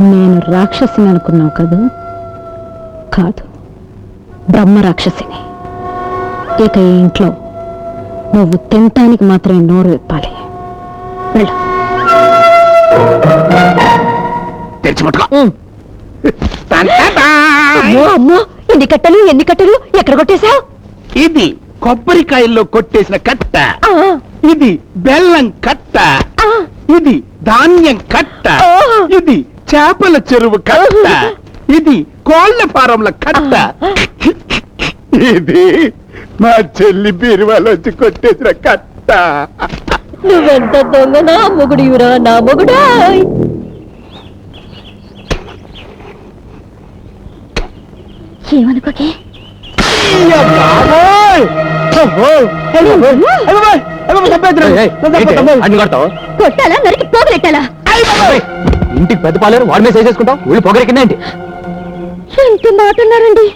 నేను రాక్షసిని అనుకున్నావు కదూ? కాదు. బ్రహ్మ రాక్షసిని. ఇక ఈ ఇంట్లో నువ్వు తినటానికి మాత్రమే నోరు విప్పాలి. వెళ్ళు. తెరిచి పట్టుకో అమ్మో అమ్మో ఎన్ని కట్టలు ఎన్ని కట్టలు ఎక్కడ కొట్టేశావు? ఇది కొబ్బరికాయల్లో కొట్టేసిన కట్ట. ఇది బెల్లం కట్ట. ఇది ధాన్యం కట్ట. ఇది చేపల చెరువు కట్ట ఇది కోళ్ళ ఫారంల కట్ట ఇది మా చెల్లి బీరువాలో వచ్చి కొట్టేసిన కట్ట నువ్వెంత దొంగ నా మొగుడివిరా నా మొగుడా ఏమనుకోకే కొట్టాలా నరికి పోగలెట్టాలా! ఇంటికి పెద్ద పాలేరు వాడి మీద వేసేసుకుంటావు ఊళ్ళు పొగరికిందేంటి ఎంత మాట అన్నారండి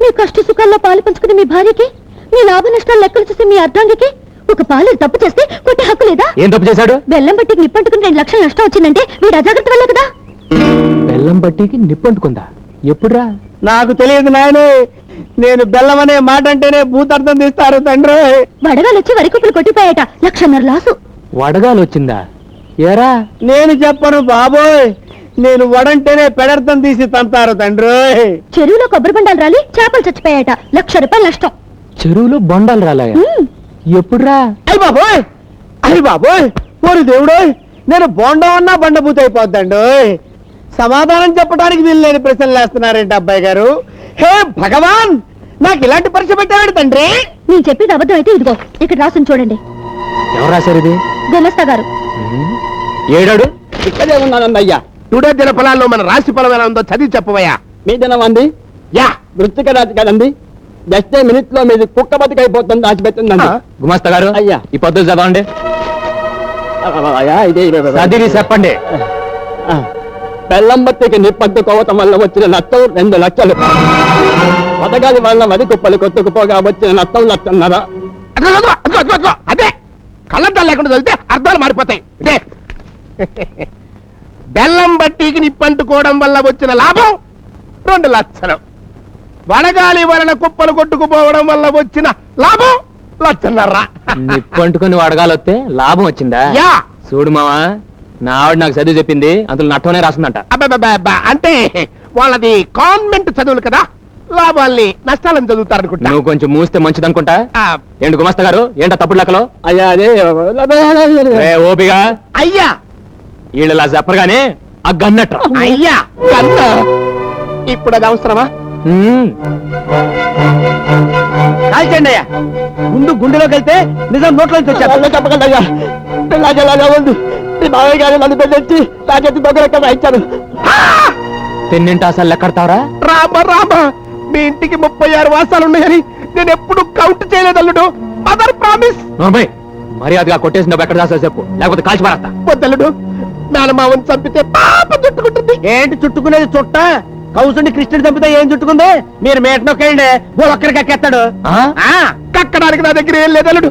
మీ కష్ట సుఖాల్లో పాలు పంచుకునే మీ భార్యకి మీ లాభ నష్టాలు లెక్కలు చూసే మీ అర్ధాంగికి ఒక పాలు తప్పు చేస్తే కొట్టే హక్కు లేదా? ఏం తప్పు చేశాడు? బెల్లం బట్టికి నిప్పంటుకుని రెండు లక్షలు నష్టం వచ్చిందంటే వీడు అజాగ్రత్త వల్ల కదా? బెల్లం బట్టికి నిప్పంటుకుందా ఎప్పుడురా? నాకు తెలియదు నాయనే నేను బెల్లం అనే మాట అంటేనే భూతార్థం తీస్తారు తండ్రి. వడగాలు వచ్చి వరి కుప్పలు కొట్టిపోయాట లక్షన్నర లాసు. వడగాలు వచ్చిందా? ఏరా? నేను చెప్పను బాబోయ్. నేను వడంటేనే పెడర్థం తీసి తంతారు తండ్రి. చెరువులో కొబ్బరి బండాలు రాలి చేపలు చచ్చిపోయాట లక్ష రూపాయలు నష్టం. చెరువులో బొండాలు రాలాయా? ఎప్పుడురా? అయ్య బాబోయ్! అయ్య బాబోయ్! ఓరి దేవుడోయ్! నేను బోండం అన్నా బండబూత అయిపోద్దండు సమాధానం చెప్పడానికి వీలు లేని ప్రశ్నలు వేస్తున్నారేంటి అబ్బాయి గారు? హే భగవాన్! నాకు ఇలాంటి పరీక్ష పెట్టాడు తండ్రి. నేను చెప్పేది అబద్ధం అయితే ఇదిగో ఇక్కడ రాసుని చూడండి. ఎవరు రాశారు ఇది? గుమస్తా గారు. ఏడాడు? ఇక్కడే ఉన్నానండి అయ్యా టుడే దిన ఫలాల్లో మన రాశి ఫలం ఎలా ఉందో చదివి చెప్పవయ్యా. మీ దినం అంది? యా. వృత్తిక రాజు కదండి. జస్ట్ మినిట్లో మీది కుక్క బతికైపోతుంది దాచిపెట్టిందండి. ఆ. గుమాస్తా గారు అయ్యా. ఈ పద్ధతి చదవండి. చదివి చెప్పండి. బెల్లం బత్తికి నిప్పట్టుకోవటం వల్ల వచ్చిన నష్టం రెండు లక్షలు. పథకాల వల్ల వరి కుప్పలు కొట్టుకుపోగా వచ్చిన నష్టం లక్షన్నర. అదే. కళ్ళద్దాలు లేకుండా చదివితే అర్థాలు మారిపోతాయి. బెల్లం బట్టీకి నిప్పంటుకోవడం వల్ల వచ్చిన లాభం రెండు లక్షలు. వడగాలి వలన కుప్పలు కొట్టుకుపోవడం వల్ల వచ్చిన లాభం లక్షన్నర. నిప్పంటుకుని వడగాలు వస్తే లాభం వచ్చిందా? యా. చూడు మావా నా ఆవిడ నాకు చదివి చెప్పింది అందులో నట్టనే రాసిందంట. అంటే వాళ్ళది కాన్వెంట్ చదువులు కదా లాభాల్ని నష్టాలను చదువుతారనుకుంటా. నువ్వు కొంచెం మూస్తే మంచిది అనుకుంటా ఏంటి గుమస్తా గారు? ఏంటా తప్పుడు లెక్కలో? అయ్యా అదే ఓపిగా. అయ్యా వీళ్ళు ఇలా చెప్పరుగానే ఆ గన్నట్ట. అయ్యా! కన్న ఇప్పుడు అది అవసరమా? కాల్చండి అయ్యా. ముందు గుండెలోకి వెళ్తే నిజం నోట్లోంచి వచ్చారు అలా చెప్పకండి అయ్యా. పిల్లాజలాగా ఉంది మీ మావయ్య గారు నన్ను పెళ్ళొచ్చి నా చేతి దగ్గర ఇచ్చాను తిన్నింటి అసలు లెక్కడతావరా రామ రామ. మీ ఇంటికి ముప్పై ఆరు వాసాలు ఉన్నాయని నేను ఎప్పుడు కౌంట్ చేయలేదు అల్లుడు. మదర్ ప్రామిస్ మర్యాదగా కొట్టేసిన డబ్బు ఎక్కడ రాసా చెప్పు. లేకపోతే కాల్చి పారేస్తా. వద్దల్లుడు మేనమావని చంపితే పాప చుట్టుకుంటుంది. ఏంటి చుట్టుకునేది చుట్ట? కౌసుండి కృష్ణుడు చంపితే ఏం చుట్టుకుంది? మీరు మేట నొక్కేయండి ఒక్కరికి ఎక్కేస్తాడు. ఆ? కక్కడానికి నా దగ్గర ఏం లేదు అల్లుడు.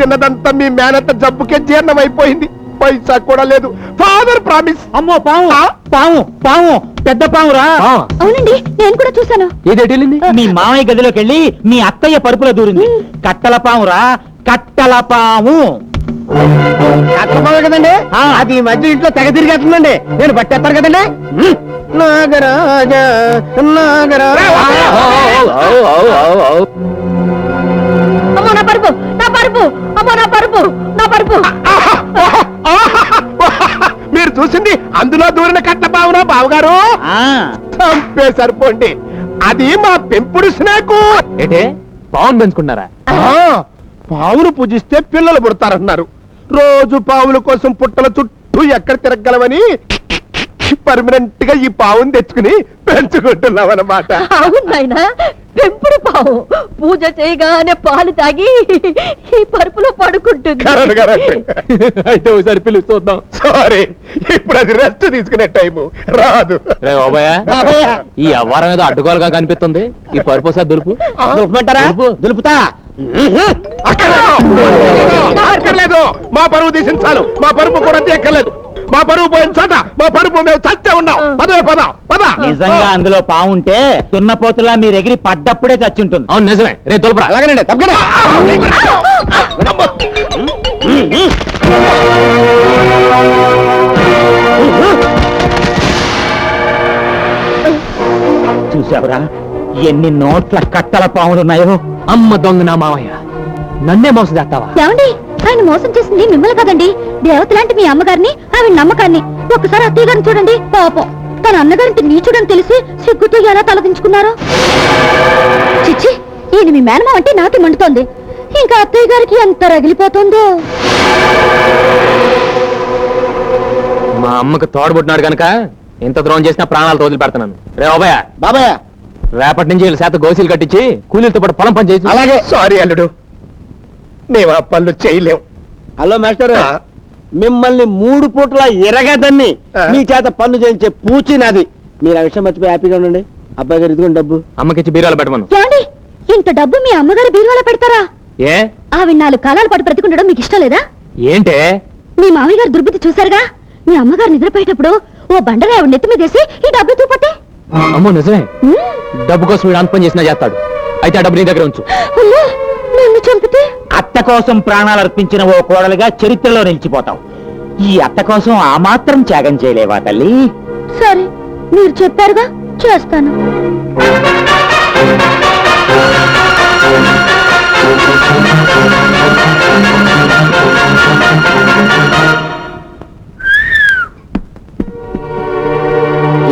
తిన్నదంతా మీ మేనత్త జబ్బుకే జీర్ణం అయిపోయింది పైసా కూడా లేదు. ఫాదర్ ప్రామిస్ అమ్మో పాము. పాము పాము. పెద్ద పామురా. ఆ, అవునండి నేను కూడా చూశాను. ఏది ఎటు వెళ్ళింది? మీ మామయ్య గదిలోకి వెళ్ళి మీ అత్తయ్య పరుపులో దూరింది. కట్టల పామురా కట్టల పాము. కదండి? ఆ. అది ఈ మధ్య ఇంట్లో తెగ తిరిగేస్తుందండి. నేను పట్టేస్తాను కదండి? నాగరాజ. అమ్మో నా పరుపు నా పరుపు అమ్మో నా పరుపు నా పరుపు. ఆహా! ఆహా! ఆహా! మీరు చూసింది అందులో దూరిన కట్ట బావునా బావగారు? చంపే సరిపోండి. అది మా పెంపుడు స్నేకు. ఏంటే? పవన్ పెంచుకున్నారా? ఆ, పావును పూజిస్తే పిల్లలు పుడతారన్నారు. రోజు పావుల కోసం పుట్టల చుట్టూ ఎక్కడ తిరగలమని పర్మనెంట్గా ఈ పావును తెచ్చుకుని పెంచుకుంటున్నాం అవును నాయనా పెంపుడు పావు. పూజ చేయగానే పాలు తాగి ఈ పరుపులో పడుకుంటుంది. అయితే ఒకసారి పిలుచి చూద్దాం సారీ ఇప్పుడు అది రెస్ట్ తీసుకునే టైము. రాదు. రే బాబాయ్ ఈ అవ్వారం ఏదో అడ్డుకోలుగా కనిపిస్తుంది. ఈ పరుపు సార్ దులుపు. దులుపుమంటారా? దులుపు. దులుపుతా. అక్కర్లేదు. మా పరువు తీసిన చాలు. మా పరుపు కూడా తీయక్కర్లేదు. మా పరువు పోయిన చోట మా పరుపు మేము చచ్చే ఉన్నాం. పదవే పద పద. నిజంగా అందులో పావుంటే దున్నపోతులా మీరు ఎగిరి పడ్డప్పుడే చచ్చుంటుంది. అవును నిజమే. రే తోలుపురా. అలాగేనండి తప్పకుండా. చూసావురా? ఎన్ని నోట్ల కట్టల పాములున్నాయో? అమ్మ దొంగ నా మావయ్య. నన్నే మోసం చేస్తావా ఏమండి? ఆయన మోసం చేసింది మిమ్మల్ని కదండి. దేవత లాంటి మీ అమ్మగారిని ఆవిడ నమ్మకాన్ని. ఒక్కసారి అత్తయ్య గారిని చూడండి. పాపం. తన అన్నగారింటి నీచుడని తెలిసి సిగ్గుతో ఎలా తలదించుకున్నారో? చిచ్చి ఈయన మీ మేనమా అంటే నాకే మండుతోంది. ఇంకా అత్తయ్య గారికి ఎంత రగిలిపోతుందో? మా అమ్మకు తోడబుట్టినాడు గనక ఇంత ద్రోహం చేసినా ప్రాణాలు వదిలి పెడతాను రే ఓబయ్య బాబాయ్! రేపటి నుంచి వీళ్ళ శాత గోసీలు కట్టించి కూలీలతో పాటు పొలం పని చేసి అలాగే. సారీ అల్లుడు. మేము ఆ పనులు చేయలేం హలో మాస్టర్. మిమ్మల్ని మూడు పూట్ల ఎరగదని ఆ. మీ చేత పన్ను చేయించే పూచి నాది. మీరు ఆ విషయం మర్చిపోయి హ్యాపీగా ఉండండి. అబ్బాయి గారు ఇదిగోండి డబ్బు. అమ్మకిచ్చి బీరాలు పెట్టమను. ఏమండి? ఇంత డబ్బు మీ అమ్మగారి బీరువాలో పెడతారా? ఏ? ఆవిడ నాలుగు కాలాల పాటు బ్రతికుండడం మీకు ఇష్టం లేదా? ఏంటే? మీ మామయ్య గారు దుర్బుద్ధి చూశారుగా? మీ అమ్మగారు నిద్రపోయేటప్పుడు ఓ బండగా ఆవిడ నెత్తి మీదేసి ఈ డబ్బు తూపతే అమ్మో నిజమే. డబ్బు కోసం వీడు అంత పని చేసినా చేస్తాడు. అయితే ఆ డబ్బు నీ దగ్గర ఉంచు. నన్ను చంపితే? అత్త కోసం ప్రాణాలు అర్పించిన ఓ కోడలుగా చరిత్రలో నిలిచిపోతావు. ఈ అత్త కోసం ఆ మాత్రం త్యాగం చేయలేవా తల్లి? సరే మీరు చెప్పారుగా చేస్తాను.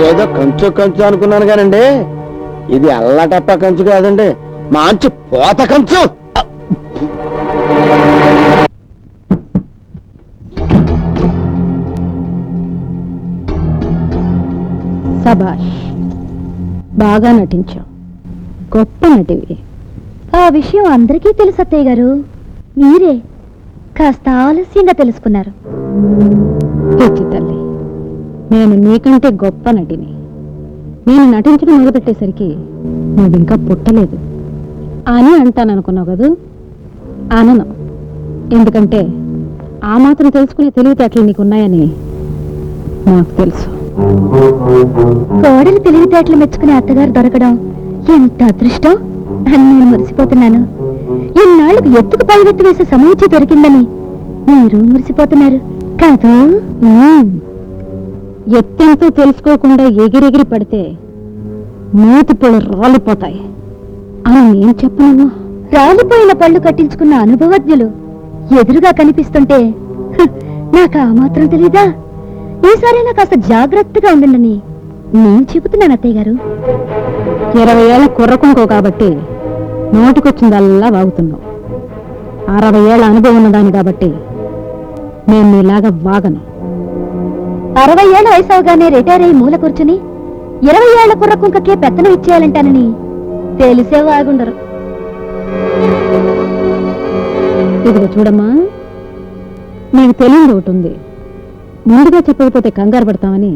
ఏదో కంచు కంచు అనుకున్నాను కానండి. ఇది అల్లటప్ప కంచు కాదండి. మంచి పోత కంచు. సబాష్ బాగా నటించావు. గొప్ప నటివి. ఆ విషయం అందరికీ తెలుసు అత్తయ్య గారు. మీరే కాస్త ఆలస్యంగా తెలుసుకున్నారు. తల్లి. నేను నీకంటే గొప్ప నటిని. నేను నటించడం మొదలుపెట్టేసరికి నువ్వు ఇంకా పుట్టలేదు. అని అంటాను అనుకున్నావు కదూ? అనను. ఎందుకంటే ఆ మాత్రం తెలుసుకునే తెలివితేటలు నీకున్నాయని నాకు తెలుసు. కోడలు తెలివితేటలు మెచ్చుకునే అత్తగారు దొరకడం ఎంత అదృష్టం? అని నేను మురిసిపోతున్నాను. ఇన్నాళ్ళకు ఎత్తుకు పైవెత్తు వేసే సమూచి దొరికిందని మీరు మురిసిపోతున్నారు. కాదు? ఎత్తెంతో తెలుసుకోకుండా ఎగిరెగిరి పడితే మూతి పళ్ళు రాలిపోతాయి అని నేను చెప్పను రాలిపోయిన పళ్ళు కట్టించుకున్న అనుభవజ్ఞులు ఎదురుగా కనిపిస్తుంటే నాకు ఆ మాత్రం తెలీదా? ఈసారైనా కాస్త జాగ్రత్తగా ఉండండి నేను చెబుతున్నాను అత్తయ్య గారు. ఇరవై ఏళ్ళ కుర్రకుంకో కాబట్టి నోటికొచ్చిందల్లా వాగుతున్నావు. అరవై ఏళ్ళ అనుభవం ఉన్నదాన్ని కాబట్టి నేను నీలాగా వాగను. అరవై ఏళ్ళ వయసు అవగానే రిటైర్ అయ్యి మూల కూర్చుని ఇరవై ఏళ్ళ కుర్ర కుంకకే పెత్తనం ఇచ్చేయాలంటానని తెలిసే వాగుండరు. ఇదిగో చూడమ్మా నీకు తెలియదు ఒకటి ఉంది. ముందుగా చెప్పకపోతే కంగారు పడతామని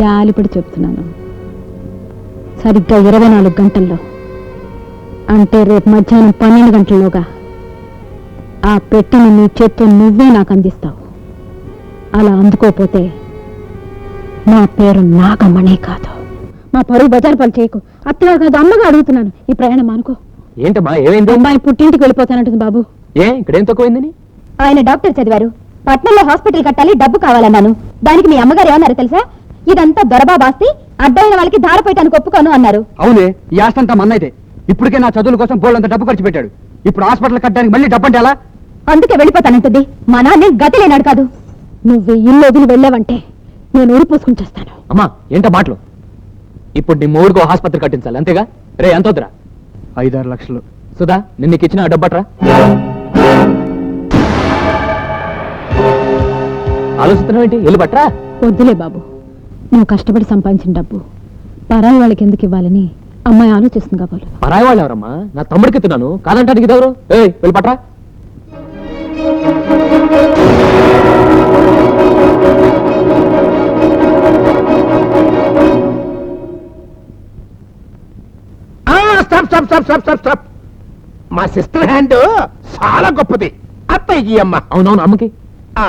జాలిపడి చెప్తున్నాను. సరిగ్గా ఇరవై నాలుగు గంటల్లో అంటే రేపు మధ్యాహ్నం పన్నెండు గంటల్లోగా ఆ పెట్టిన నీ చేత్తో నువ్వే నాకు అందిస్తావు. అలా అందుకోపోతే నా పేరు నాగమణి కాదు. మా పరువు బజారు పని చేయకు. అత్తగా కాదు అమ్మగా అడుగుతున్నాను. ఈ ప్రయాణం అనుకో ఏంటమ్మా ఏమైంది? అమ్మాయి పుట్టింటికి వెళ్ళిపోతానంటుంది బాబు. ఏ ఇక్కడేం తక్కువైందని? ఆయన డాక్టర్ చదివారు. పట్నంలో హాస్పిటల్ కట్టాలి డబ్బు కావాలన్నాను. దానికి మీ అమ్మగారు ఏమన్నారు తెలుసా? ఇదంతా దొరబాబాస్తి అడ్డమైన వాళ్ళకి ధారపోయటానికి ఒప్పుకోను అన్నారు. అవునే ఈ ఆస్తంతా మన్నైతే ఇప్పటికే నా చదువుల కోసం బోళ్ళంత డబ్బు ఖర్చు పెట్టాడు. ఇప్పుడు హాస్పిటల్ కట్టడానికి మళ్ళీ డబ్బు అంటే ఎలా? అందుకే వెళ్ళిపోతానంటుంది. మా నాన్నే గతి లేనాడు కాదు. నువ్వు ఇల్లు వదిలి వెళ్ళావంటే నేను ఊరు పోసుకుని చేస్తాను. అమ్మా ఏంటో మాటలు? ఇప్పుడు నీ మూడుకో ఆసుపత్రి కట్టించాలి అంతేగా? రే ఎంత వద్దురా ఐదారు లక్షలు. సుధా నిన్న నీకు ఇచ్చిన ఆ డబ్బట్రా ఆలోచిస్తున్నావు ఏంటి? వెళ్ళి పట్రా? వద్దులే బాబు. నువ్వు కష్టపడి సంపాదించిన డబ్బు. పరాయి వాళ్ళకి ఎందుకు ఇవ్వాలని అమ్మాయి ఆలోచిస్తుంది కాబోలు. పరాయి వాళ్ళు ఎవరమ్మా నా తమ్ముడికి ఎత్తున్నాను కాదంటానికి ఇదెవరు ఏయ్ వెళ్ళి పట్రా. Stop stop stop stop stop. మా సిస్టర్ హ్యాండ్ చాలా గొప్పది. అత్తయ్యకి అమ్మ. అవునవును అమ్మకి. ఆ,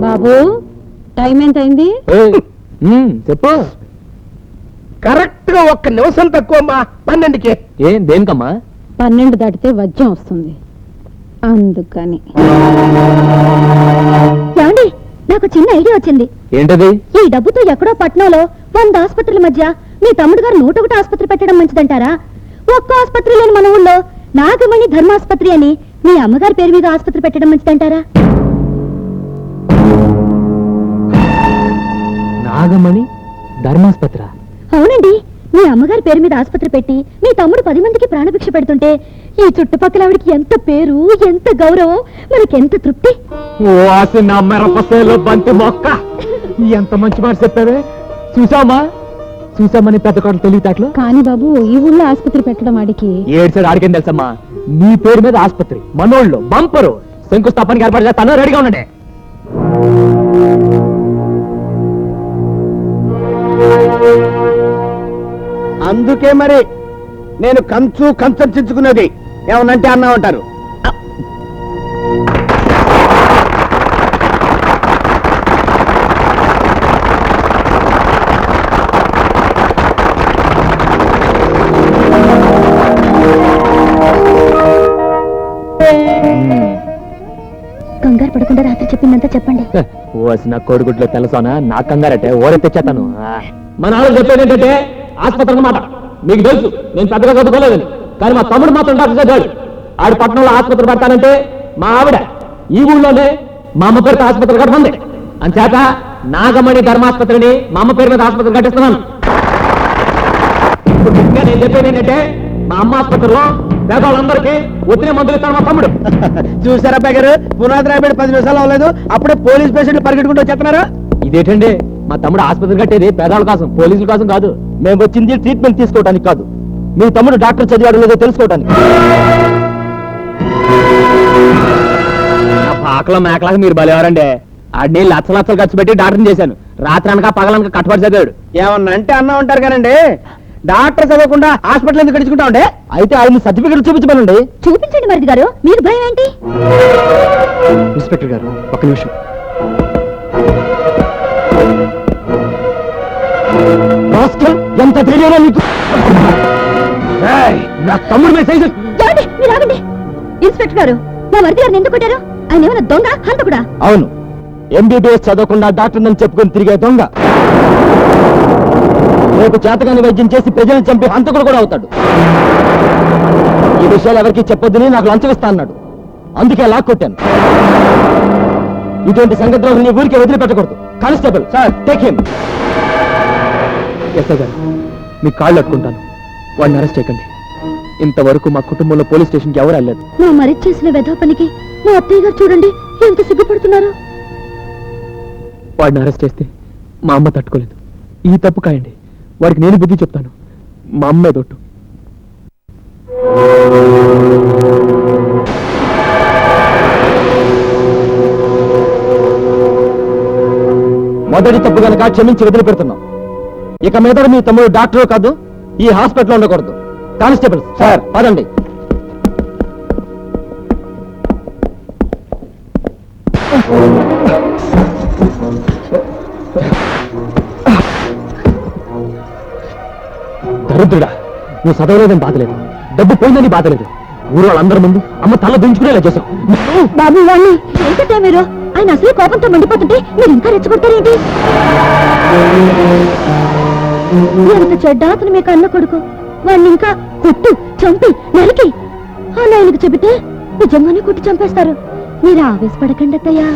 బాబు టైం ఎంత అయింది ఏయ్, ఉమ్, చెప్పు. కరెక్ట్గా ఒక్క నిమిషం తక్కువ అమ్మా పన్నెండుకి. ఏం దేనికమ్మా? పన్నెండు దాటితే వజ్యం వస్తుంది. అందుకని. ఏమండి నాకు చిన్న ఐడియా వచ్చింది. ఏంటది? ఈ డబ్బుతో ఎక్కడో పట్నంలో వంద ఆసుపత్రుల మధ్య మీ తమ్ముడు గారు నూట ఒకటి ఆసుపత్రి పెట్టడం మంచిదంటారా? ఒక్క ఆసుపత్రి లేని మన ఊళ్ళో నాగమణి ధర్మాసుపత్రి అని మీ అమ్మగారి పేరు మీద ఆసుపత్రి పెట్టడం మంచిదంటారా? నాగమణి ధర్మాస్పత్ర? అవునండి. మీ అమ్మగారి పేరు మీద ఆసుపత్రి పెట్టి మీ తమ్ముడు పది మందికి ప్రాణభిక్ష పెడుతుంటే ఈ చుట్టుపక్కల ఆవిడకి ఎంత పేరు ఎంత గౌరవం మనకెంత తృప్తి? బంతి మొక్క. ఎంత మంచి మాట చెప్పావే? చూసామా చూసామని పెద్ద కోటలు తెలివితేటలు? కానీ బాబు ఈ ఊళ్ళో ఆసుపత్రి పెట్టడం వాడికి ఏడు సైడ్ ఆడికేం తెలుసమ్మా? నీ పేరు మీద ఆసుపత్రి మనోళ్ళు బంపరు. శంకుస్థాపనకి ఏర్పాటు చేస్తాను రెడీగా ఉండండి. అందుకే మరి నేను కంచు కంచర్చించుకున్నది ఏమనంటే అన్నా ఉంటారు కంగారు పడకుండా రాత్రి చెప్పిందంతా చెప్పండి. ఓసిన కోడిగుడ్లో తెలుసానా నా కంగారటే ఓరే తెచ్చేతాను మన ఆవిడ చెప్పేది ఏంటంటే ఆసుపత్రి మాట మీకు తెలుసు నేను పెద్దగా చదువుకోలేదని. కానీ మా తమ్ముడు మాత్రం డాక్టర్ చదివాడు ఆడు పట్టణంలో ఆసుపత్రి పడతానంటే మా ఆవిడ ఈ ఊళ్ళోనే మా అమ్మ పేరుతో ఆసుపత్రి కట్టమంది అంచేత నాగమణి ధర్మాసుపత్రిని మా అమ్మ పేరు మీద ఆసుపత్రి కట్టిస్తున్నాను. ఇప్పుడు నేను చెప్పేది ఏంటంటే మా అమ్మ ఆసుపత్రిలో పేదవాళ్ళందరికీ ఒత్తిడి మందులు ఇస్తాను మా తమ్ముడు. చూసారా అబ్బాయి గారు? పునాది రాబడి పది నిమిషాలు అవ్వలేదు. అప్పుడే పోలీస్ పేషెంట్లు పరిగెట్టుకుంటూ వచ్చేస్తున్నారా. ఇదేంటండి? మా తమ్ముడు ఆసుపత్రి కట్టేది పేదవాళ్ళ కోసం పోలీసుల కోసం కాదు. మేము వచ్చింది ట్రీట్మెంట్ తీసుకోవడానికి కాదు. మీ తమ్ముడు డాక్టర్ చదివాడు లేదో తెలుసుకోవడానికి పాకలో మేకలాగా మీరు బలేవారండి. ఆడిని లచ్చ లచ్చలు ఖర్చు పెట్టి డాక్టర్ని చేశాను. రాత్రి అనక పగలనక కట్టుబడి చదివాడు. ఏమన్నా అంటే అన్నా ఉంటారు కానండి డాక్టర్ చదవకుండా హాస్పిటల్ ఎందుకు గడుచుకుంటా ఉండే అయితే ఆయన సర్టిఫికెట్ చూపించమనండి. చూపించండి మరిది గారు. మీకు భయం ఏంటి? ఇన్స్పెక్టర్ గారు ఒక నిమిషం. ఎంత ధైర్యంగా నీకు? ఏయ్, నా తమ్ముడు మీద సైజు ఏమండి మీరు ఆగండి. ఇన్స్పెక్టర్ గారు మా మరిది గారిని ఎందుకు కొట్టారు? ఆయన ఏమైనా దొంగ హంతకుడా? అవును. ఎంబీబీఎస్ చదవకుండా డాక్టర్ నన్ను చెప్పుకొని తిరిగే దొంగ. రేపు చేతగాని వైద్యం చేసి ప్రజలను చంపి హంతకుడు కూడా అవుతాడు. ఈ విషయాలు ఎవరికి చెప్పొద్దని నాకు లంచం ఇస్తా అన్నాడు. అందుకే లాక్కొట్టాను ఇటువంటి సంగతులు నీ ఊరికి వదిలిపెట్టకూడదు. Constable sir. Take him. SI గారు మీ కాళ్ళు అట్టుకుంటాను. వాడిని అరెస్ట్ చేయకండి. ఇంతవరకు మా కుటుంబంలో పోలీస్ స్టేషన్కి ఎవరు వెళ్ళలేదు. మా మరిది చేసిన వెధా పనికి మా అత్తయ్య గారు చూడండి ఎంత సిగ్గుపడుతున్నారు. వాడిని అరెస్ట్ చేస్తే మా అమ్మ తట్టుకోలేదు. ఈ తప్పు కాయండి. వాడికి నేను బుద్ధి చెప్తాను. మా అమ్మే దొట్టు. మొదటి తప్పు గనక క్షమించి వదిలిపెడుతున్నాం. ఇక మీద మీ తమ్ముడు డాక్టర్ కాదు ఈ హాస్పిటల్లో ఉండకూడదు. కానిస్టేబుల్ సార్ పదండి. దరిద్రుడా నువ్వు చదవలేదని బాధలేదు డబ్బు పోయిందని బాధలేదు ఊరు వాళ్ళందరి ముందు అమ్మ తల దించుకునేలా చేశావు. బాబు వాణ్ణి ఏంటంటే మీరు ఆయన అసలే కోపంతో మండిపోతుంటే మీరు ఇంకా రెచ్చగొడతారేంటి? ఎంత చెడ్డ అతను మీకు అన్న కొడుకు. వాడిని ఇంకా కొట్టు చంపి నరికి. అలా ఆయనకు చెబితే నిజంగానే కొట్టి చంపేస్తారు. మీరు ఆవేశపడకండి అత్తయ్యా.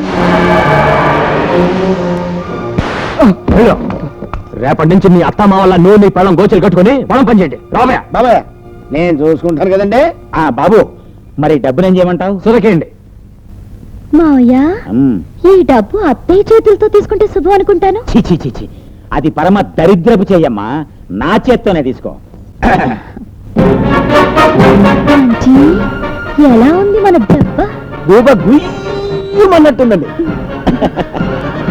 రేపటి నుంచి మీ అత్త మా వల్ల నువ్వు నీ పళ్ళం గోచలు కట్టుకుని పొలం పనిచేయండి రామయ్య. బాబాయ్ నేను చూసుకుంటాను కదండి. ఆ బాబు మరి డబ్బునేం చేయమంటావు? సురకేయండి. మావయ్య ఈ డబ్బు అత్తయ్య చేతులతో తీసుకుంటే శుభం అనుకుంటాను. ఛీ ఛీ ఛీ ఛీ. అది పరమ దరిద్రపు చెయ్యమ్మా. నా చేత్తోనే తీసుకో. ఎలా ఉంది మన దెబ్బ? రూప గుయ్యమన్నట్టుందండి.